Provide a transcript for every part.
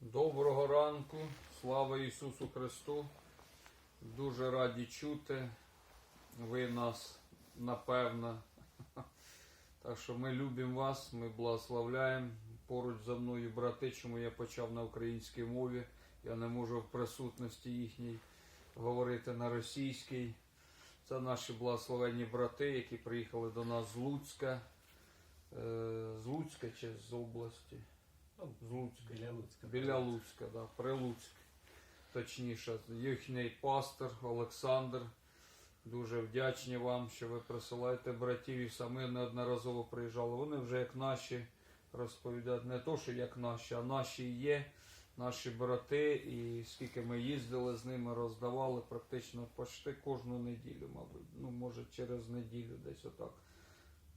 Доброго ранку, слава Ісусу Христу. Дуже раді чути. Ви нас напевно. Так що ми любимо вас, ми благословляємо. Поруч за мною брати, чому я почав на українській мові. Я не можу в присутності їхній говорити на російській. Це наші благословенні брати, які приїхали до нас з Луцька. Е, З Луцька чи з області? Ну, з Луцька. Біля Луцька. Біля Луцька, да, при Луцьк. Точніше, їхній пастор Олександр. Дуже вдячні вам, що ви присилаєте братів і самі неодноразово приїжджали. Вони вже як наші розповідають, не то, що як наші, а наші є, наші брати. І скільки ми їздили з ними, роздавали практично почти кожну неділю, мабуть. Ну, може, через неділю десь отак.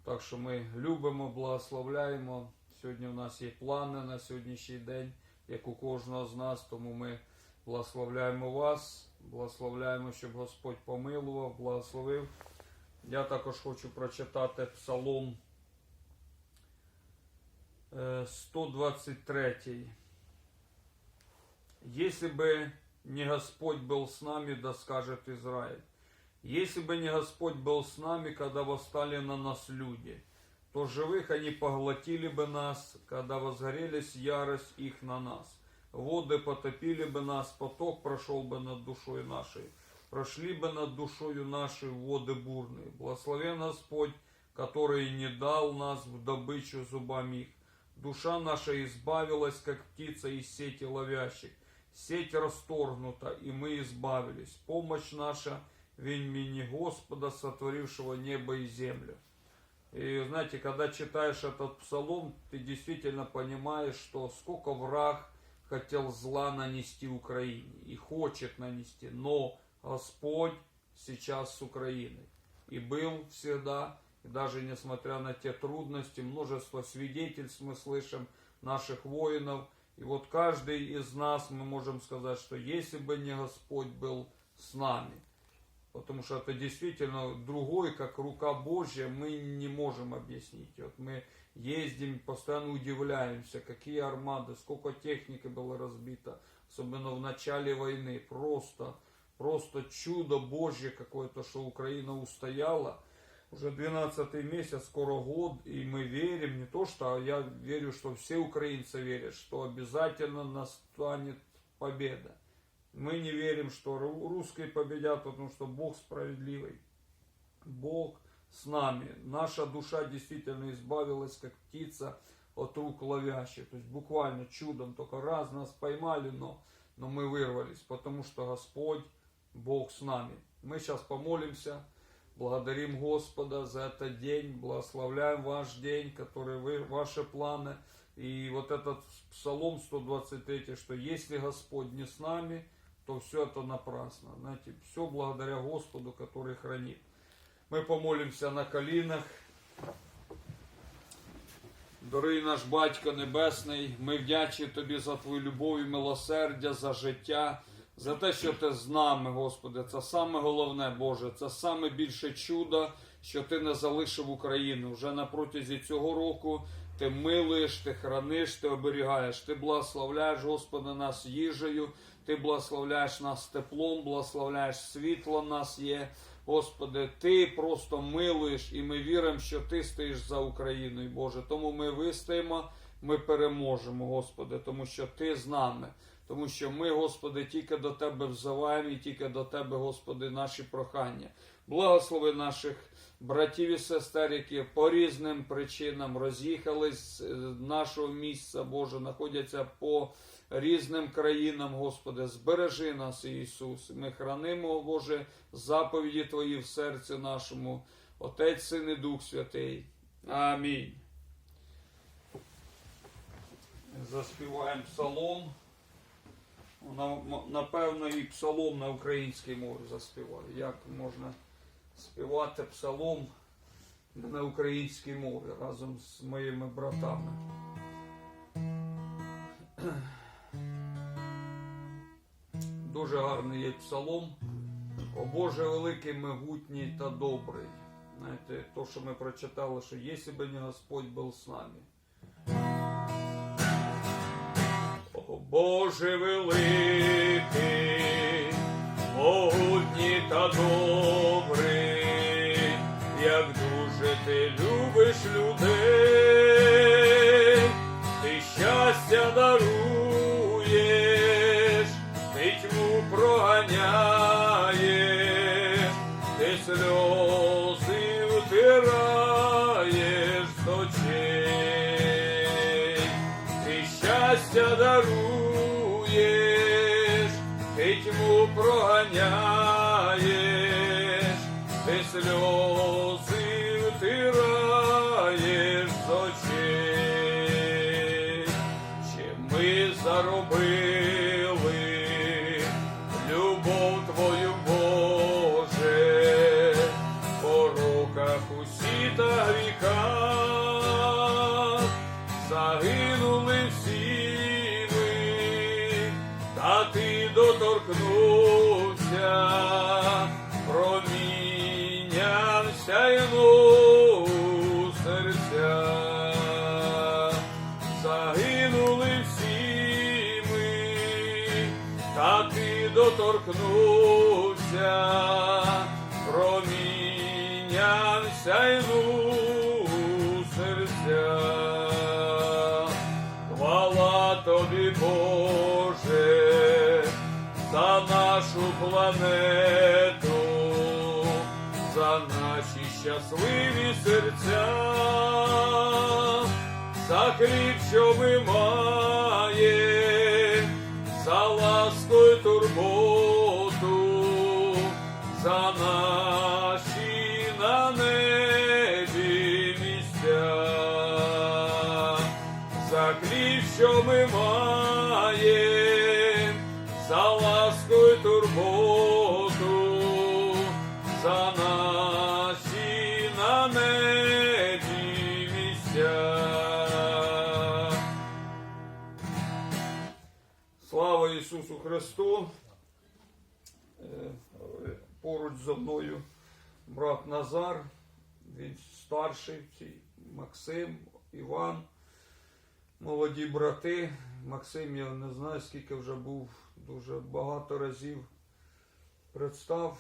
Так що ми любимо, благословляємо. Сьогодні у нас є плани на сьогоднішній день, як у кожного з нас, тому ми благословляємо вас, благословляємо, щоб Господь помилував, благословив. Я також хочу прочитати Псалом е, 123. Если бы не Господь был с нами, да скажет Израиль. Если бы не Господь был с нами, когда восстали на нас люди, то живых они поглотили бы нас, когда возгорелись ярость их на нас. Воды потопили бы нас, поток прошел бы над душой нашей. Прошли бы над душою нашей воды бурные. Благословен Господь, который не дал нас в добычу зубам их. Душа наша избавилась, как птица из сети ловящих. Сеть расторгнута, и мы избавились. Помощь наша в имени Господа, сотворившего небо и землю. И знаете, когда читаешь этот псалом, ты действительно понимаешь, что сколько враг хотел зла нанести Украине и хочет нанести, но Господь сейчас с Украиной. И был всегда, и даже несмотря на те трудности, множество свидетельств мы слышим наших воинов. И вот каждый из нас мы можем сказать, что если бы не Господь был с нами, Потому что это действительно другой, как рука Божья, мы не можем объяснить. Вот мы ездим, постоянно удивляемся, какие армады, сколько техники было разбито, особенно в начале войны. Просто, просто чудо Божье какое-то, что Украина устояла. Уже 12 месяц, скоро год, и мы верим, не то что, а я верю, что все украинцы верят, что обязательно настанет победа. Мы не верим, что ру- русские победят, потому что Бог справедливый. Бог с нами. Наша душа действительно избавилась, как птица, от рук ловящих. То есть буквально чудом. Только раз нас поймали, но, но мы вырвались. Потому что Господь, Бог с нами. Мы сейчас помолимся. Благодарим Господа за этот день, благословляем ваш день, который вы, ваши планы. И вот этот Псалом 123, что если Господь не с нами, то все это напрасно. Знаете, все благодаря Господу, который хранит. Мы помолимся на колінах. Дорогий наш Батько Небесний, ми вдячні Тобі за Твою любов і милосердя, за життя, за те, що Ти з нами, Господи. Це саме головне, Боже, це саме більше чудо, що Ти не залишив Україну. Вже на протязі цього року Ти милуєш, Ти храниш, Ти оберігаєш, Ти благословляєш, Господи, нас їжею, Ти благословляєш нас теплом, благословляєш світло нас є. Господи, Ти просто милуєш, і ми віримо, що Ти стоїш за Україною, Боже. Тому ми вистоїмо, ми переможемо, Господи, тому що Ти з нами. Тому що ми, Господи, тільки до Тебе взиваємо і тільки до Тебе, Господи, наші прохання. Благослови наших братів і сестер, які по різним причинам роз'їхались з е, нашого місця, Боже, знаходяться по різним країнам, Господи, збережи нас, Ісус. Ми хранимо, Боже, заповіді Твої в серці нашому, Отець, Син і Дух Святий. Амінь. Заспіваємо псалом. Напевно, і псалом на українській мові заспіваю. Як можна співати псалом на українській мові разом з моїми братами? Дуже гарний є псалом. О Боже великий, могутній та добрий. Знаєте, то, що ми прочитали, що якщо б не Господь був з нами. О Боже великий, могутній та добрий, як дуже ти любиш людей, ти щастя даруєш, ти тьму проганяєш, ти сльози ти ти доторкнувся, промінням сяйнув серця. Хвала тобі, Боже, за нашу планету, за наші щасливі серця, за хліб, що ми маємо, за наші на небі місця. За хліб, що ми маєм, мною брат Назар, він старший, Максим, Іван молоді брати. Максим, я не знаю, скільки вже був дуже багато разів. Представ,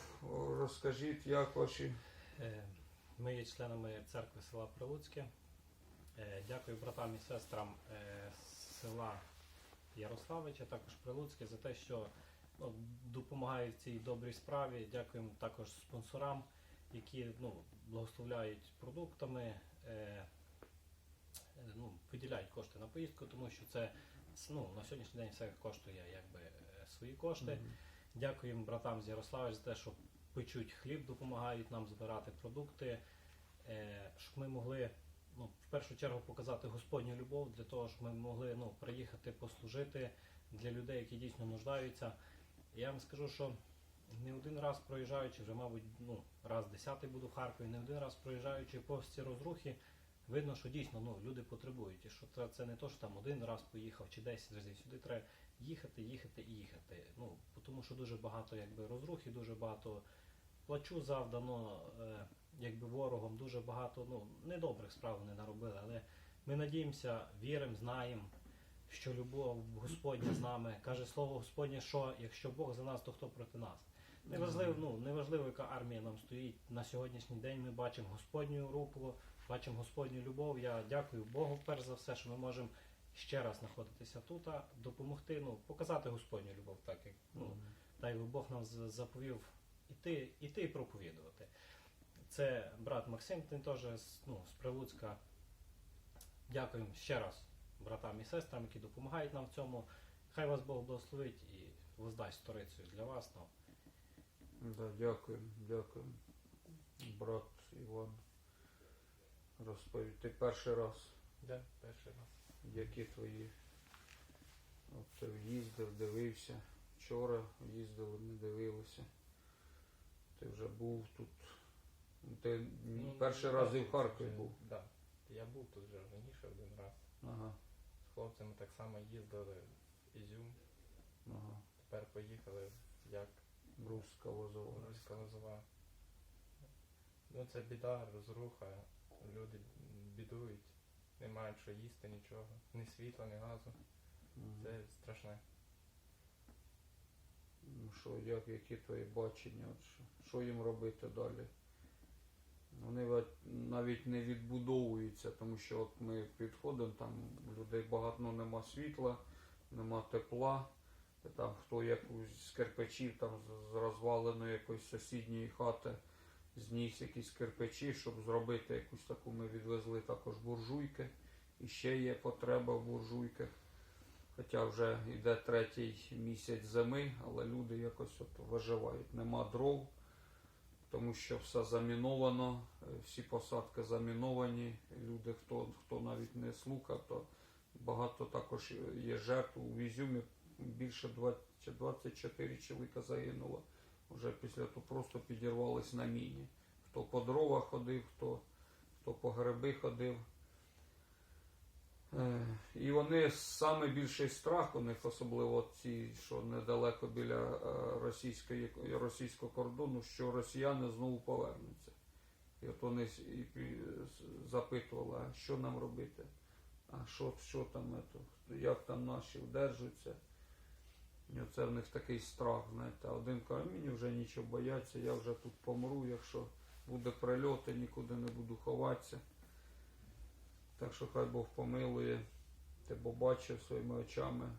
розкажіть, як ваші. Е, Ми є членами церкви села Прилуцьке. Е, Дякую братам і сестрам е, села Ярославича, також Прилуцьке, за те, що ну, допомагають в цій добрій справі. Дякуємо також спонсорам, які ну, благословляють продуктами, е, ну, виділяють кошти на поїздку, тому що це ну, на сьогоднішній день все коштує якби, е, свої кошти. Дякуємо братам з Ярославич за те, що печуть хліб, допомагають нам збирати продукти, е, щоб ми могли ну, в першу чергу показати Господню любов, для того, щоб ми могли ну, приїхати послужити для людей, які дійсно нуждаються. Я вам скажу, що не один раз проїжджаючи, вже, мабуть, ну, раз десятий буду в Харкові, не один раз проїжджаючи по ці розрухи, видно, що дійсно ну, люди потребують. І що це, це не то, що там один раз поїхав чи 10 разів. Сюди треба їхати, їхати і їхати. Ну, тому що дуже багато якби, розрухи, дуже багато плачу завдано е, якби, ворогом, дуже багато ну, недобрих справ вони наробили. Але ми надіємося, віримо, знаємо, що любов Господня з нами. Каже слово Господнє, що якщо Бог за нас, то хто проти нас. Неважливо, ну, неважливо, яка армія нам стоїть на сьогоднішній день. Ми бачимо Господню руку, бачимо Господню любов. Я дякую Богу, перш за все, що ми можемо ще раз знаходитися тут, допомогти, ну, показати Господню любов, так як ну, так як Бог нам заповів іти, іти і проповідувати. Це брат Максим, він теж ну, з Прилуцька. Дякуємо ще раз братам і сестрам, які допомагають нам в цьому. Хай вас Бог благословить і воздасть сторицею для вас. Ну, Да, дякую, дякую. Брат Іван. Розповідь. Ти перший раз, Да, перший раз. які твої. От ти їздив, дивився. Вчора їздили, не дивилися. Ти вже був тут. Ти Ну, перший ну, раз і в Харкові був. Да. Я був тут вже раніше один раз. Ага, хлопцями так само їздили в Ізюм. ага. Тепер поїхали як Руська лозова. Руська Лозова. Ну це біда, розруха. Люди бідують, не мають що їсти, нічого. Ні світла, ні газу. Мгм. Це страшне. Ну, Що, як, які твої бачення? От що, що їм робити далі? Навіть не відбудовуються, тому що от ми підходимо, там людей багато нема світла, нема тепла. Там хто якусь з кирпичів там з розваленої якоїсь сусідньої хати зніс якісь кирпичі, щоб зробити якусь таку, ми відвезли також буржуйки. І ще є потреба в буржуйках. Хоча вже йде третій місяць зими, але люди якось от виживають. Нема дров, тому що все заміновано, е, всі посадки заміновані. Люди, хто, хто навіть не слухав, то багато також є жертв. У Візюмі більше 20, чи 24 чоловіка загинуло. Вже після того просто підірвались на міні. Хто по дрова ходив, хто, хто по гриби ходив. Е, І вони саме більший страх у них, особливо ці, що недалеко біля е, російської, російського кордону, що росіяни знову повернуться. І от вони запитували, а що нам робити? А що, що там, як там наші вдержуються? І оце в них такий страх, знаєте. Один каже, мені вже нічого бояться, я вже тут помру, якщо буде прильот, я нікуди не буду ховатися. Так що хай Бог помилує, ти побачив своїми очами.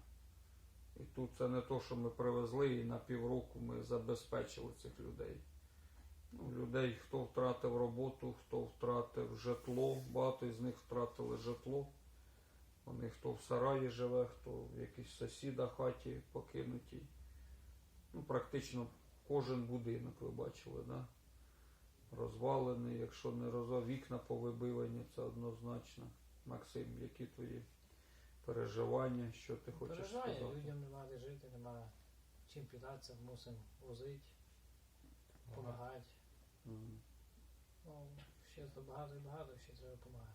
І тут це не то, що ми привезли, і на півроку ми забезпечили цих людей. Ну, людей, хто втратив роботу, хто втратив житло, багато з них втратили житло. Вони хто в сараї живе, хто в якійсь сусіда хаті покинутій. Ну, практично кожен будинок ви бачили, да? Розвалений, якщо не розвал, вікна повибивані, це однозначно. Максим, які твої переживання, що ти хочеш Переживання, сказати? людям нема де жити, нема чим питатися, мусимо возити, допомагати. Мгм. Ну, ще то багато і багато, ще треба допомагати.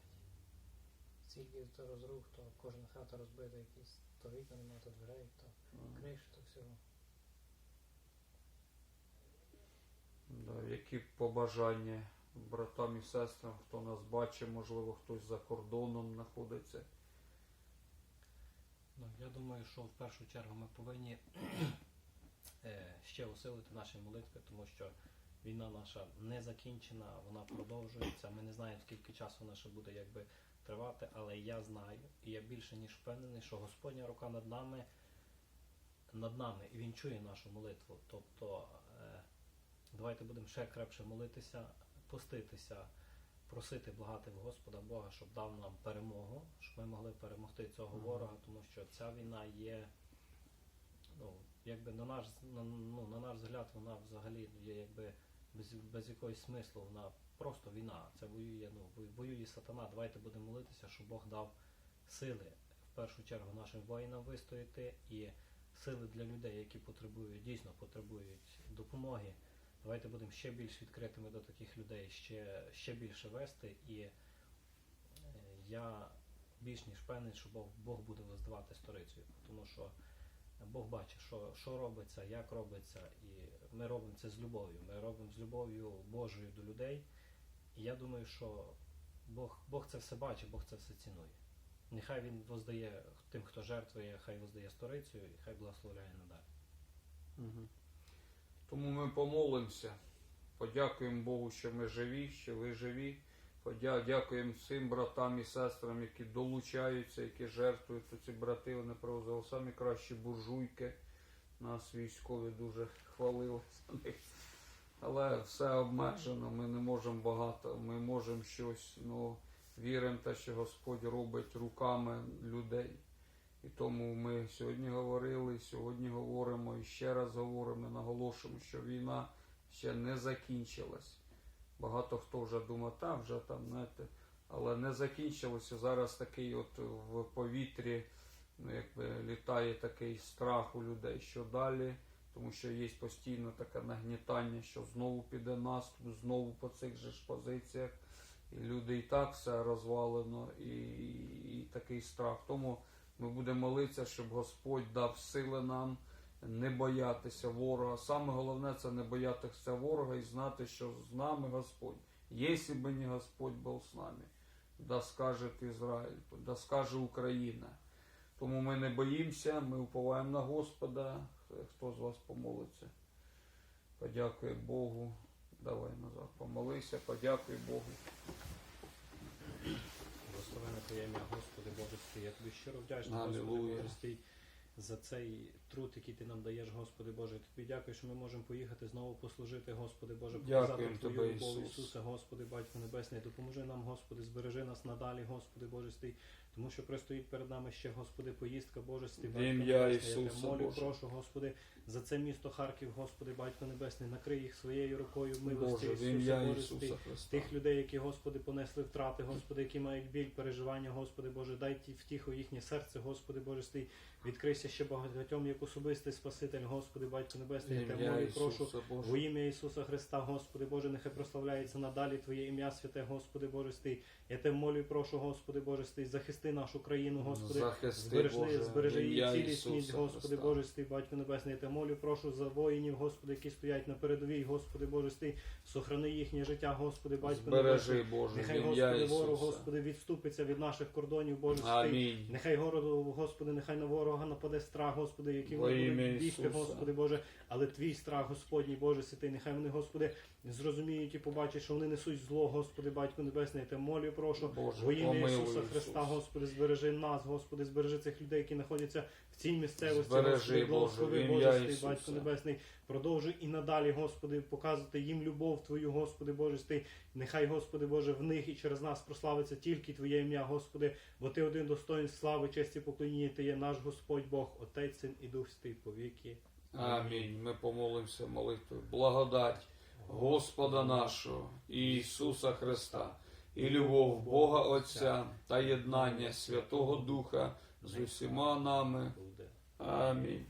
Стільки то розрух, то кожна хата розбита, якісь, то вікна нема, то дверей, то Мгм. криш, то всього. Да, які побажання братам і сестрам, хто нас бачить, можливо, хтось за кордоном знаходиться. Ну, я думаю, що в першу чергу ми повинні е, ще усилити наші молитви, тому що війна наша не закінчена, вона продовжується. Ми не знаємо, скільки часу вона ще буде якби тривати, але я знаю, і я більше ніж впевнений, що Господня рука над нами, над нами, і Він чує нашу молитву. Тобто давайте будемо ще крепше молитися, поститися, просити, благати в Господа Бога, щоб дав нам перемогу, щоб ми могли перемогти цього ворога, тому що ця війна є, ну, якби на наш, на, ну, на наш взгляд, вона взагалі є якби без, без якогось смислу, вона просто війна. Це воює, ну, воює сатана. Давайте будемо молитися, щоб Бог дав сили в першу чергу нашим воїнам вистояти і сили для людей, які потребують, дійсно потребують допомоги. Давайте будемо ще більш відкритими до таких людей, ще, ще більше вести. І е, я більш ніж впевнений, що Бог, Бог буде воздавати сторицею, тому що Бог бачить, що, що робиться, як робиться, і ми робимо це з любов'ю. Ми робимо з любов'ю Божою до людей. І я думаю, що Бог, Бог це все бачить, Бог це все цінує. Нехай він воздає тим, хто жертвує, хай воздає сторицею і хай благословляє надалі. Мгм. Тому ми помолимося. Подякуємо Богу, що ми живі, що ви живі. Дякуємо всім братам і сестрам, які долучаються, які жертвують. Ці брати вони привозили самі кращі буржуйки. Нас військові дуже хвалили за них. Але все обмежено, ми не можемо багато, ми можемо щось, ну віримо те, що Господь робить руками людей. І тому ми сьогодні говорили, сьогодні говоримо і ще раз говоримо, наголошуємо, що війна ще не закінчилась. Багато хто вже думав, та вже там, знаєте, але не закінчилося. Зараз такий от в повітрі ну, якби літає такий страх у людей, що далі, тому що є постійно таке нагнітання, що знову піде наступ, знову по цих же ж позиціях. І люди і так все розвалено, і, і такий страх. Тому ми будемо молитися, щоб Господь дав сили нам не боятися ворога. Саме головне це не боятися ворога і знати, що з нами Господь. Якщо б не Господь був з нами, да скаже Ізраїль, да скаже Україна. Тому ми не боїмося, ми уповаємо на Господа. Хто з вас помолиться? Подякує Богу. Давай назад, помолися, подякуй Богу. Твоє ім'я, Господи Боже, стій. Я тобі щиро вдячний, Господи. Боже, за цей труд, який ти нам даєш, Господи Боже. Тобі дякую, що ми можемо поїхати знову послужити, Господи Боже, показати Твою любов, Ісус. Ісуса, Господи, Батько Небесний. Допоможи нам, Господи, збережи нас надалі, Господи Боже, стій. Тому що пристоїть перед нами ще, Господи, поїздка, В Батько Небесний. Я тебе молю, Боже. прошу, Господи, за це місто Харків, Господи, Батько Небесний, накрий їх своєю рукою, милості, Боже. Ісуса Христа. Тих людей, які, Господи, понесли втрати, Господи, які мають біль, переживання, Господи Боже, дай ті втіху їхнє серце, Господи Боже, стій. Відкрийся ще багатьом як особистий Спаситель, Господи, Батько Небесний, я тебе молю, прошу. Во ім'я Ісуса Христа, Господи Боже, нехай прославляється надалі Твоє ім'я, святе, Господи Божестий. Я тебе молю прошу, Господи Боже, стій, захисти нашу країну, Господи. Захисти, Збережи, Боже, збережи її цілісність, Господи Христа. Боже, стій, Батько Небесний, я тебе молю, прошу за воїнів, Господи, які стоять на передовій, Господи Боже, стій, сохрани їхнє життя, Господи, Батько Небесний. Боже, Нехай, Господи, ворог, Господи, відступиться від наших кордонів, Боже, стій. Нехай городу, Господи, нехай на ворога нападе страх, Господи, який вони бігти, Господи Боже, але Твій страх, Господній Боже святий, нехай вони, Господи, зрозуміють і побачать, що вони несуть зло, Господи, Батько Небесний, я тебе молю, прошу. Боже, Во ім'я Ісуса Ісус. Христа, Господи, збережи нас, Господи, збережи цих людей, які знаходяться в цій місцевості, Збережи, Боже, благослови, Боже, Батько Небесний, продовжуй і надалі, Господи, показувати їм любов Твою, Господи, Боже, стий. Нехай, Господи Боже, в них і через нас прославиться тільки Твоє ім'я, Господи, бо Ти один достоин слави, честі, поклоніння, Ти є наш Господь Бог, Отець, Син і Дух Святий, повіки. Амінь. Ми помолимося молитвою. Благодать Господа нашого Ісуса Христа, і любов Бога Отця та єднання Святого Духа з усіма нами. Амінь.